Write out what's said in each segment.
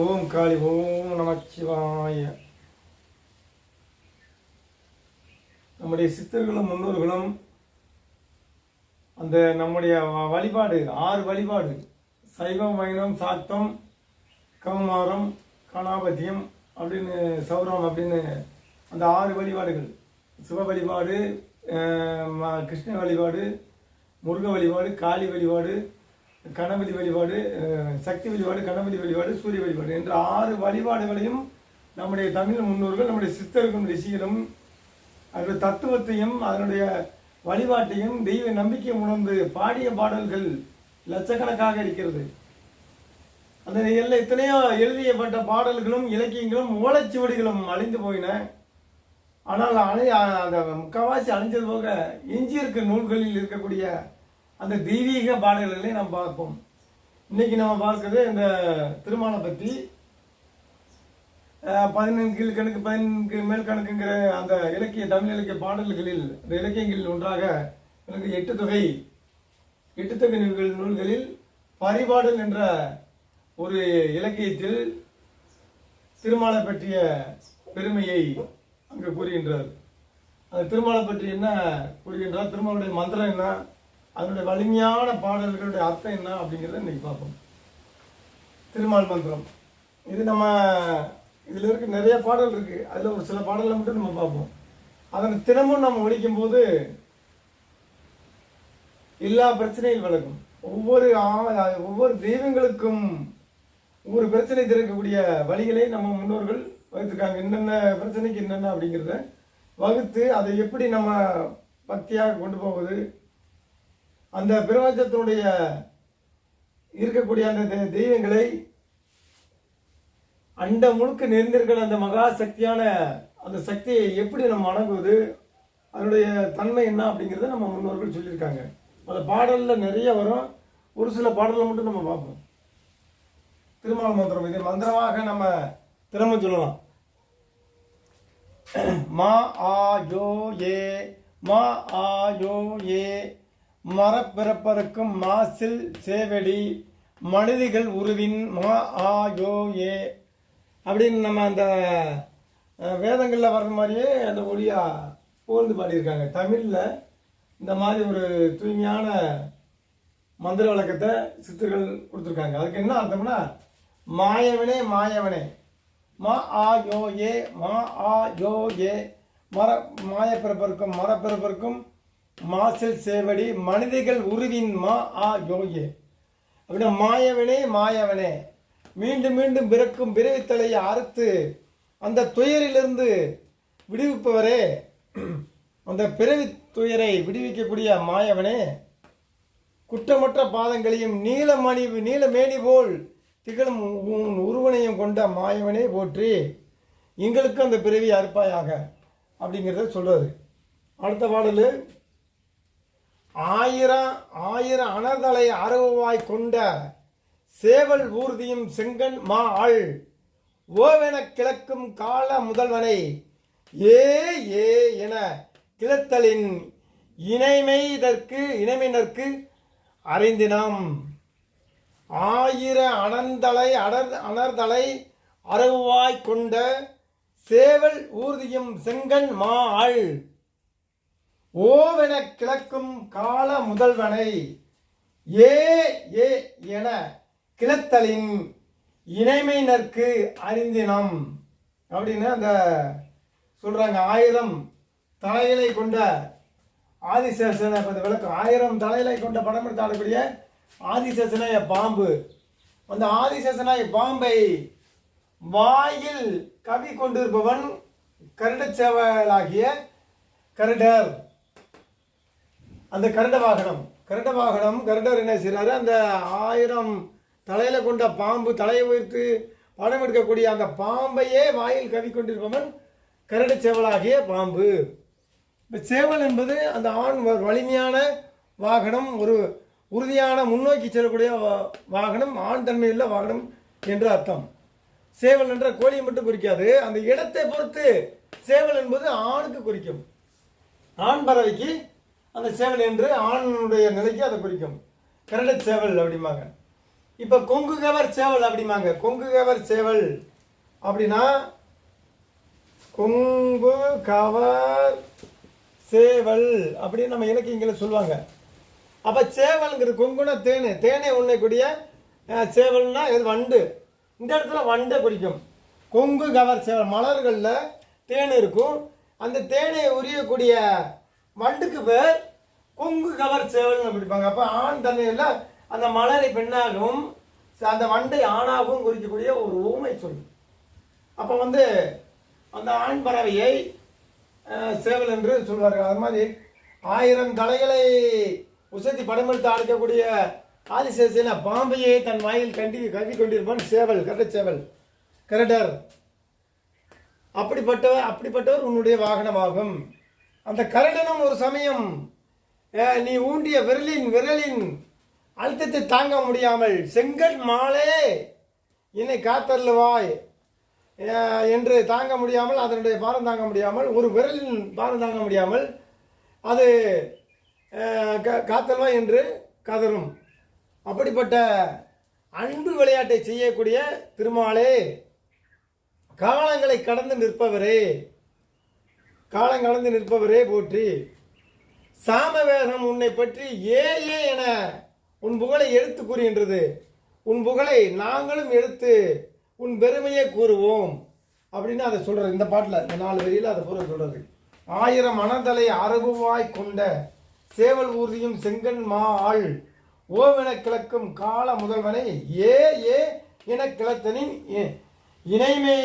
ஓம் காளி ஓம் நமச்சிவாய நம்முடைய சித்தர்களும் முன்னோர்களும் அந்த நம்முடைய வழிபாடு ஆறு வழிபாடு. சைவம் வைணம் சாத்தம் கௌமாரம் கணாபத்தியம் அப்படின்னு சௌரம் அப்படின்னு அந்த ஆறு வழிபாடுகள். சிவ வழிபாடு கிருஷ்ண வழிபாடு முருக வழிபாடு காளி வழிபாடு கணபதி வழிபாடு சக்தி வழிபாடு கணபதி வழிபாடு சூரிய வழிபாடு என்ற ஆறு வழிபாடுகளையும் நம்முடைய தமிழ் முன்னோர்கள் நம்முடைய சித்தர்களும் ரிஷிகளும் அதனுடைய தத்துவத்தையும் அதனுடைய வழிபாட்டையும் தெய்வ நம்பிக்கை உணர்ந்து பாடிய பாடல்கள் லட்சக்கணக்காக இருக்கிறது. அந்த எல்ல எத்தனையோ எழுதியப்பட்ட பாடல்களும் இலக்கியங்களும் ஓலைச்சுவடிகளும் அழிந்து போயின. ஆனால் அழி அந்த முக்கால்வாசி அழிஞ்சது போக எஞ்சியிருக்க நூல்களில் இருக்கக்கூடிய அந்த தெய்வீக பாடல்களை நாம் பார்ப்போம். இன்னைக்கு நம்ம பார்க்குறது இந்த திருமண பற்றி பதினெண்டு கீழ் கணக்கு பதினெண்டு மேல் கணக்குங்கிற அந்த இலக்கிய தமிழ் இலக்கிய பாடல்களில் அந்த இலக்கியங்களில் ஒன்றாக எனக்கு எட்டு தொகை எட்டு தொகை நூல்கள் நூல்களில் பரிபாடல் என்ற ஒரு இலக்கியத்தில் திருமாலை பற்றிய பெருமையை அங்கு கூறுகின்றார். அந்த திருமாலை பற்றி என்ன கூறுகின்றார்? திருமாலுடைய மந்திரம் என்ன? அதனுடைய வலிமையான பாடல்களுடைய அர்த்தம் என்ன அப்படிங்கிறத இன்றைக்கி பார்ப்போம். திருமால் மந்திரம். இது நம்ம இதில் இருக்க நிறைய பாடல் இருக்குது அதில் ஒரு சில பாடல்களை மட்டும் நம்ம பார்ப்போம். அதனை தினமும் நம்ம ஒழிக்கும் போது எல்லா பிரச்சனையும் விளக்கும் ஒவ்வொரு ஆ- ஒவ்வொரு தெய்வங்களுக்கும் ஒவ்வொரு பிரச்சனை திறக்கக்கூடிய வழிகளை நம்ம முன்னோர்கள் வகுத்துருக்காங்க என்னென்ன பிரச்சனைக்கு என்னென்ன அப்படிங்கிறத வகுத்து அதை எப்படி நம்ம பக்தியாக கொண்டு போவது அந்த பிரபஞ்சத்தினுடைய இருக்கக்கூடிய அந்த தெ- தெய்வங்களை அண்ட முழுக்க நிறைந்திருக்கிற அந்த மகா சக்தியான அந்த சக்தியை எப்படி நம்ம அணங்குவது அதனுடைய தன்மை என்ன அப்படிங்கிறத நம்ம முன்னோர்கள் சொல்லியிருக்காங்க. அந்த பாடலில் நிறைய வரும். ஒரு சில பாடலை மட்டும் நம்ம பார்ப்போம். திருமால் மந்திரம். இது மந்திரமாக நம்ம திரும்ப சொல்லலாம். மா ஆ யோ ஏ மா ஆ யோ ஏ மரப்பிறப்பருக்கும் மாசில் சேவடி மனிதிகள் உருவின் மா ஆ யோ ஏ அப்படின்னு நம்ம அந்த வேதங்களில் வர்ற மாதிரியே அந்த ஒளியாக புகழ்ந்து பாடியிருக்காங்க. தமிழில் இந்த மாதிரி ஒரு தூய்மையான மந்திர விளக்கத்தை சித்தர்கள் கொடுத்துருக்காங்க. அதுக்கு என்ன அர்த்தம்னா மாயவனே மாயவனே. மா ஆ யோ ஏ மா ஆ யோ ஏ. மர மாயப்பிறப்பிற்கும் மரப்பிறப்பிற்கும் மாசில் சேவடி மனிதர்கள் உருவின் மா ஆ யோகே அப்படின்னா மாயவனே மாயவனே. மீண்டும் மீண்டும் பிறக்கும் பிறவித்தலையை அறுத்து அந்த துயரிலிருந்து விடுவிப்பவரே. அந்த பிறவி துயரை விடுவிக்கக்கூடிய மாயவனே. குற்றமற்ற பாதங்களையும் நீலமணி நீலமேனி போல் திகழும் உன் உருவனையும் கொண்ட மாயவனே போற்றி. எங்களுக்கு அந்த பிறவி அறுப்பாயாக அப்படிங்கிறத சொல்கிறது அடுத்த பாடல். ஆயிரம் ஆயிரம் அனர்தலை அரவாய் கொண்ட சேவல் ஊர்தியும் செங்கன் மா ஆள் ஓவென கிழக்கும் கால முதல்வனை ஏ ஏ என கிளத்தலின் இணைமைதற்கு இணைமையினருக்கு அறிந்தினம். ஆயிர அனந்தலை அடர் அனர்தலை அரவாய் கொண்ட சேவல் ஊர்தியும் செங்கன் மா ஆள் ஓவென கிழக்கும் கால முதல்வனை ஏ ஏ என கிளத்தலின் இணைமையினருக்கு அறிந்தினம். அப்படின்னு அந்த சொல்கிறாங்க ஆயிரம் தலைகளை கொண்ட ஆதிசேஷனை இப்ப விளக்கம் ஆயிரம் தலைகளை கொண்ட படம் எடுத்து ஆடக்கூடிய ஆதிசேஷனாய பாம்பு. அந்த ஆதிசேஷனாய பாம்பை வாயில் கவி கொண்டிருப்பவன் கருடச்சேவலாகிய கருடர். அந்த கருட வாகனம். கருட வாகனம் கருடர் என்ன செய்கிறாரு அந்த ஆயிரம் தலையில் கொண்ட பாம்பு தலையை உயர்த்து படம் எடுக்கக்கூடிய அந்த பாம்பையே வாயில் கவிக்கொண்டிருப்பவன் கருட சேவலாகிய பாம்பு. இப்போ சேவல் என்பது அந்த ஆண் வ- வலிமையான வாகனம் ஒரு உறுதியான முன்னோக்கி செல்லக்கூடிய வாகனம் ஆண் தன்மையுள்ள வாகனம் என்று அர்த்தம். சேவல் என்ற கோழியை மட்டும் குறிக்காது அந்த இடத்தை பொறுத்து சேவல் என்பது ஆணுக்கு குறிக்கும். ஆண் பறவைக்கு அந்த சேவல் என்று ஆணுடைய நிலைக்கு அதை குறிக்கும். கரட சேவல் அப்படிம்பாங்க. இப்போ கொங்கு கவர் சேவல் அப்படிம்பாங்க. கொங்கு கவர் சேவல் அப்படின்னா கொங்கு கவர் சேவல் அப்படின்னு நம்ம இலக்கியங்களை சொல்லுவாங்க. அப்போ சேவல்ங்கிறது கொங்குனா தேனு. தேனை உண்ணக்கூடிய சேவல்னா இது வண்டு. இந்த இடத்துல வண்டை குறிக்கும். கொங்கு கவர் சேவல். மலர்களில் தேன் இருக்கும். அந்த தேனை உரியக்கூடிய வண்டுக்கு பேர் கொங்கு கவர் சேவல்னு பிடிப்பாங்க அப்போ ஆண் தன்மையில் அந்த மலரை பெண்ணாகவும் அந்த வண்டை ஆணாகவும் குறிக்கக்கூடிய ஒரு ஊமை சொல் அப்போ வந்து அந்த ஆண் பறவையை சேவல் என்று சொல்வார்கள். அது மாதிரி ஆயிரம் தலைகளை உசத்தி படமெடுத்து அடைக்கக்கூடிய ஆதிசேசன பாம்பையே தன் வாயில் கண்டி கவி கொண்டிருப்பான் சேவல் கரெக்ட் சேவல் கரெக்டர் அப்படிப்பட்டவர் அப்படிப்பட்டவர் உன்னுடைய வாகனமாகும். அந்த கரடனும் ஒரு சமயம் நீ ஊண்டிய விரலின் விரலின் அழுத்தத்தை தாங்க முடியாமல் செங்கல் மாலே என்னை காத்தருளுவாய் என்று தாங்க முடியாமல் அதனுடைய பாரம் தாங்க முடியாமல் ஒரு விரலின் பாரம் தாங்க முடியாமல் அது கா- காத்தல்வாய் என்று கதரும் அப்படிப்பட்ட அன்பு விளையாட்டை செய்யக்கூடிய திருமாலே காலங்களை கடந்து நிற்பவரே காலங்கலந்து நிற்பவரே போற்றி. சாமவேதம் உன்னை பற்றி ஏ ஏ என உன் புகழை எடுத்து கூறுகின்றது. உன் புகழை நாங்களும் எடுத்து உன் பெருமையை கூறுவோம். அப்படின்னு அதை சொல்கிறார் இந்த பாட்டில் இந்த நாலு வரியில் அதை பூரா சொல்கிறது ஆயிரம் மனதலை அரபுவாய் கொண்ட சேவல் ஊர்தியும் செங்கன் மா ஆள் ஓவென கிழக்கும் கால முதல்வனை ஏ ஏ என கிளத்தனின் இ- இணைமே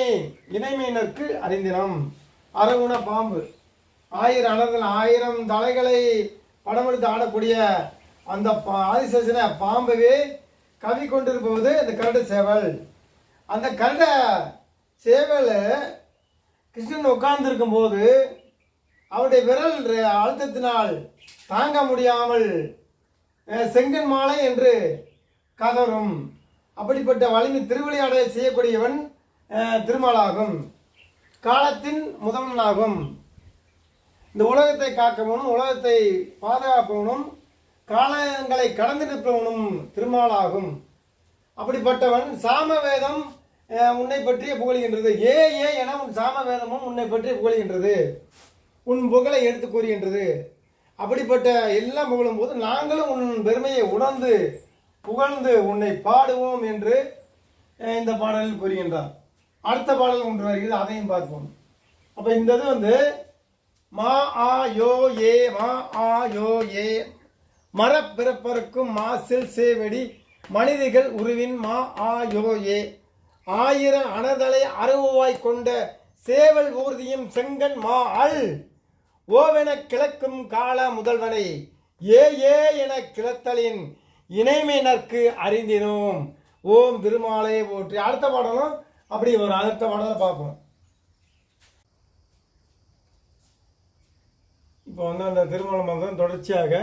இணைமையினருக்கு அறிந்தினம். அரகுண பாம்பு. ஆயிரம் அனர்தல் ஆயிரம் தலைகளை படமெடுத்து ஆடக்கூடிய அந்த பா- ஆதிசேஷன பாம்பவே கவி கொண்டிருப்பது அந்த கரட சேவல். அந்த கரட சேவல் கிருஷ்ணன் உட்கார்ந்திருக்கும் போது அவருடைய விரல் அழுத்தத்தினால் தாங்க முடியாமல் செங்கன் மாலை என்று கதரும் அப்படிப்பட்ட வலிமை திருவிளையாடலை செய்யக்கூடியவன் திருமாலாகும். காலத்தின் முதல்வனாகும். இந்த உலகத்தை காக்கவனும் உலகத்தை பாதுகாப்பவனும் காலங்களை கடந்து நிற்பவனும் திருமாலாகும். அப்படிப்பட்டவன் சாமவேதம் உன்னை பற்றிய புகழ்கின்றது. ஏ ஏ என உன் சாமவேதமும் உன்னை பற்றி புகழ்கின்றது. உன் புகழை எடுத்து கூறுகின்றது. அப்படிப்பட்ட எல்லாம் புகழும் போது நாங்களும் உன் பெருமையை உணர்ந்து புகழ்ந்து உன்னை பாடுவோம் என்று இந்த பாடலில் கூறுகின்றார். அடுத்த பாடல் ஒன்று வருகிறது அதையும் பார்ப்போம். அப்போ இந்த இது வந்து மா ஆ யோ ஏ மா ஆ யோ ஏ. மரப்பிறப்பருக்கும் மா சில் சேவடி மனிதர்கள் உருவின் மா ஆ யோ ஏ. ஆயிரம் அனதலை அறுவாய் கொண்ட சேவல் ஊர்தியும் செங்கன் மா அல். ஓவென கிழக்கும் கால முதல்வனை ஏ ஏ என கிளத்தலின் இணைமையினருக்கு அறிந்தினோம் ஓம் திருமாலையை போற்றி. அடுத்த பாடலும் அப்படி ஒரு அடுத்த பார்ப்போம். இப்போ வந்து அந்த திருமண மந்திரம் தொடர்ச்சியாக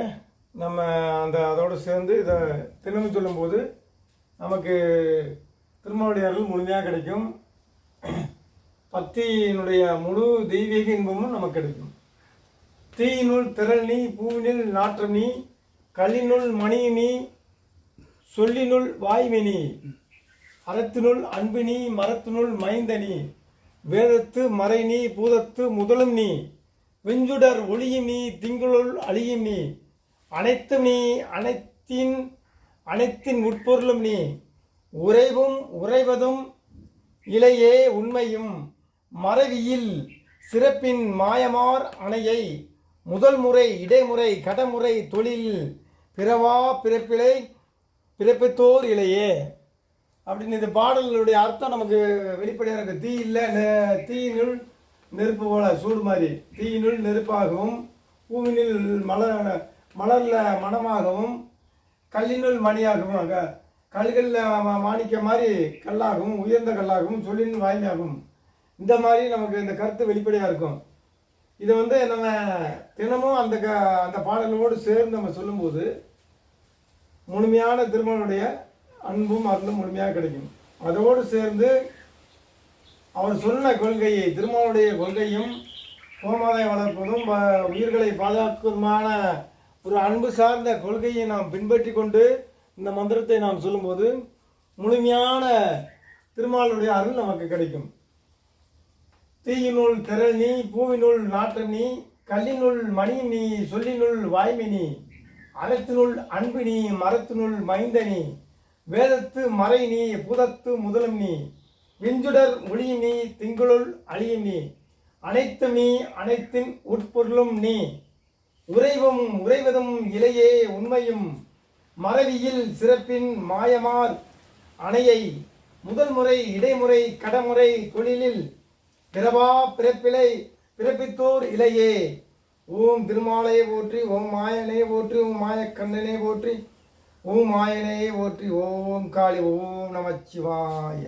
நம்ம அந்த அதோடு சேர்ந்து இதை தினமும் சொல்லும்போது நமக்கு திருமாவளி அருள் முழுமையாக கிடைக்கும். பக்தியினுடைய முழு தெய்வீக இன்பமும் நமக்கு கிடைக்கும். தீயினுள் திரள் நீ பூவினுள் நாற்றம் நீ கல்லினுள் மணியினி நீ சொல்லினுள் வாய்வினி அறத்தினுள் அன்பு நீ மரத்தினுள் மைந்த நீ. வேதத்து மறை நீ பூதத்து முதலும் நீ. விஞ்சுடர் ஒளியும் நீ திங்களுள் அழியும் நீ. அனைத்தும் நீ அனைத்தின் அனைத்தின் உட்பொருளும் நீ. உறைவும் உறைவதும் இலையே உண்மையும். மறவியில் சிறப்பின் மாயமார் அணையை. முதல் முறை இடைமுறை கடமுறை தொழில். பிறவா பிறப்பிலை பிறப்பித்தோர் இலையே. அப்படின்னு இந்த பாடல்களுடைய அர்த்தம் நமக்கு வெளிப்படையாக இருக்கு. தீ இல்லை நெ- தீயினுள் நெருப்பு போல சூடு மாதிரி. தீயினுள் நெருப்பாகவும் பூவினில் மலர் மலரில் மணமாகவும் கல்லினுள் மணியாகவும் கல்களில் மாணிக்க மாதிரி கல்லாகவும் உயர்ந்த கல்லாகவும் சொல்லின் வாய்மையாகும் இந்த மாதிரி நமக்கு இந்த கருத்து வெளிப்படையாக இருக்கும். இதை வந்து நம்ம தினமும் அந்த க அந்த பாடலோடு சேர்ந்து நம்ம சொல்லும்போது முழுமையான திருமணனுடைய அன்பும் அருளும் முழுமையாக கிடைக்கும். அதோடு சேர்ந்து அவர் சொன்ன கொள்கையை திருமாவுடைய கொள்கையும் கோமாதை வளர்ப்பதும் வ- உயிர்களை பாதுகாக்குமான ஒரு அன்பு சார்ந்த கொள்கையை நாம் பின்பற்றி கொண்டு இந்த மந்திரத்தை நாம் சொல்லும்போது முழுமையான திருமாலுடைய அருள் நமக்கு கிடைக்கும். தீயினுள் திரள் நீ பூவினுள் நாற்று நீ கல்லினுள் மணி நீ சொல்லினுள் வாய்மினி அறத்தினுள் அன்பு நீ மரத்தினுள் மைந்தனி வேதத்து மறை நீ புதத்து முதலும் நீ. விஞ்சுடர் ஒளி நீ திங்களுள் அழியும் நீ. அனைத்து நீ அனைத்தின் உட்பொருளும் நீ. உறைவும் உறைவதும் இலையே உண்மையும். மறவியில் சிறப்பின் மாயமார் அணையை. முதல் முறை இடைமுறை கடமுறை தொழிலில் பிறவா பிறப்பிலை பிறப்பித்தோர் இலையே. ஓம் திருமாலையை போற்றி ஓம் மாயனே போற்றி ஓம் மாயக்கண்ணனை போற்றி. ஓம் மாயனே ஓற்றி ஓம் காளி ஓம் நமச்சிவாய.